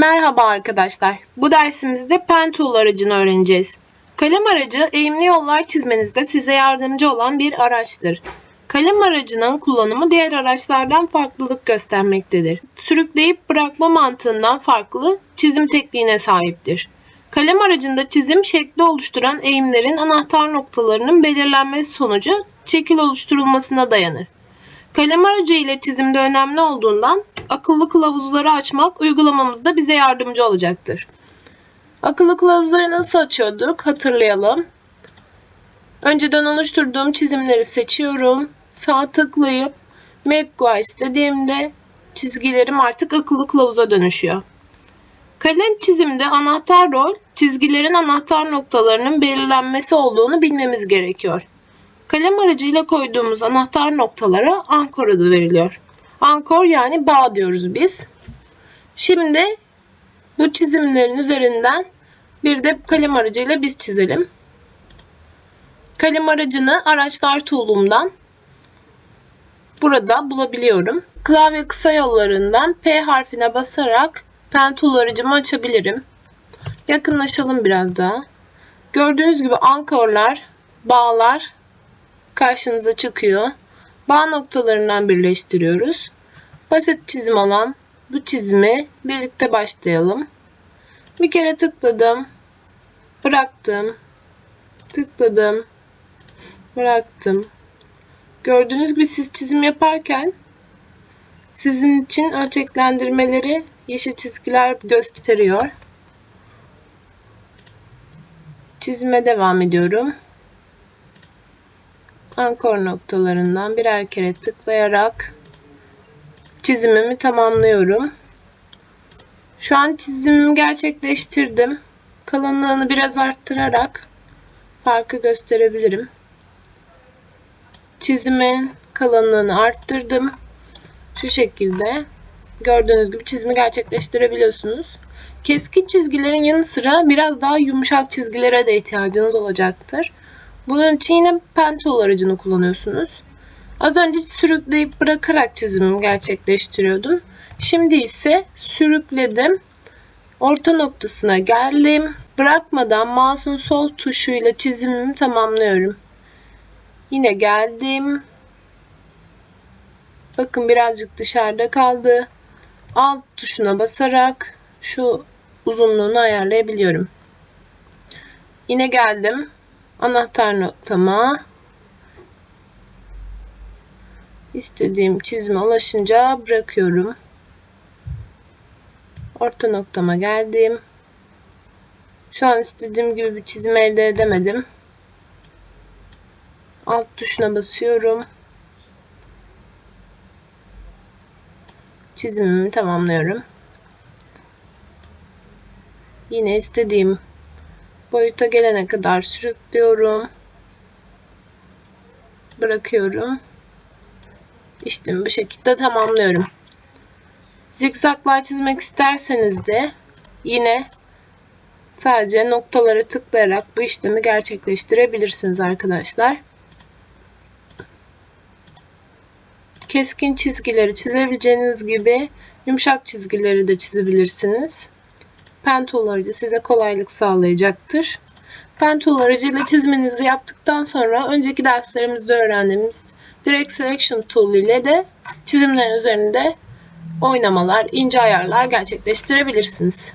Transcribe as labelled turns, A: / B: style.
A: Merhaba arkadaşlar. Bu dersimizde pen tool aracını öğreneceğiz. Kalem aracı eğimli yollar çizmenizde size yardımcı olan bir araçtır. Kalem aracının kullanımı diğer araçlardan farklılık göstermektedir. Sürükleyip bırakma mantığından farklı çizim tekniğine sahiptir. Kalem aracında çizim şekli oluşturan eğimlerin anahtar noktalarının belirlenmesi sonucu şekil oluşturulmasına dayanır. Kalem aracı ile çizimde önemli olduğundan akıllı kılavuzları açmak uygulamamızda bize yardımcı olacaktır. Akıllı kılavuzları nasıl açıyorduk hatırlayalım. Önceden oluşturduğum çizimleri seçiyorum. Sağ tıklayıp Make Guides dediğimde çizgilerim artık akıllı kılavuza dönüşüyor. Kalem çizimde anahtar rol çizgilerin anahtar noktalarının belirlenmesi olduğunu bilmemiz gerekiyor. Kalem aracıyla koyduğumuz anahtar noktalara ankor adı veriliyor. Ankor yani bağ diyoruz biz. Şimdi bu çizimlerin üzerinden bir de kalem aracıyla biz çizelim. Kalem aracını araçlar tool'umdan burada bulabiliyorum. Klavye kısa yollarından P harfine basarak pen tool aracımı açabilirim. Yakınlaşalım biraz daha. Gördüğünüz gibi ankorlar, bağlar karşınıza çıkıyor. Bağ noktalarından birleştiriyoruz. Basit çizim olan bu çizimi birlikte başlayalım. Bir kere tıkladım. Bıraktım. Tıkladım. Bıraktım. Gördüğünüz gibi siz çizim yaparken sizin için ölçeklendirmeleri yeşil çizgiler gösteriyor. Çizime devam ediyorum ankor noktalarından birer kere tıklayarak çizimimi tamamlıyorum. Şu an çizimimi gerçekleştirdim. Kalınlığını biraz arttırarak farkı gösterebilirim. Çizimin kalınlığını arttırdım. Şu şekilde gördüğünüz gibi çizimi gerçekleştirebiliyorsunuz. Keskin çizgilerin yanı sıra biraz daha yumuşak çizgilere de ihtiyacınız olacaktır. Bunun için yine pen aracını kullanıyorsunuz. Az önce sürükleyip bırakarak çizimimi gerçekleştiriyordum. Şimdi ise sürükledim. Orta noktasına geldim. Bırakmadan mouse'un sol tuşuyla çizimimi tamamlıyorum. Yine geldim. Bakın birazcık dışarıda kaldı. Alt tuşuna basarak şu uzunluğunu ayarlayabiliyorum. Yine geldim anahtar noktama istediğim çizime ulaşınca bırakıyorum. Orta noktama geldim. Şu an istediğim gibi bir çizim elde edemedim. Alt tuşuna basıyorum. Çizimimi tamamlıyorum. Yine istediğim boyuta gelene kadar sürüklüyorum. Bırakıyorum. İşte bu şekilde tamamlıyorum. Zikzaklar çizmek isterseniz de yine sadece noktalara tıklayarak bu işlemi gerçekleştirebilirsiniz arkadaşlar. Keskin çizgileri çizebileceğiniz gibi yumuşak çizgileri de çizebilirsiniz. Pen tool aracı size kolaylık sağlayacaktır. Pen tool aracıyla çiziminizi yaptıktan sonra önceki derslerimizde öğrendiğimiz Direct Selection Tool ile de çizimlerin üzerinde oynamalar, ince ayarlar gerçekleştirebilirsiniz.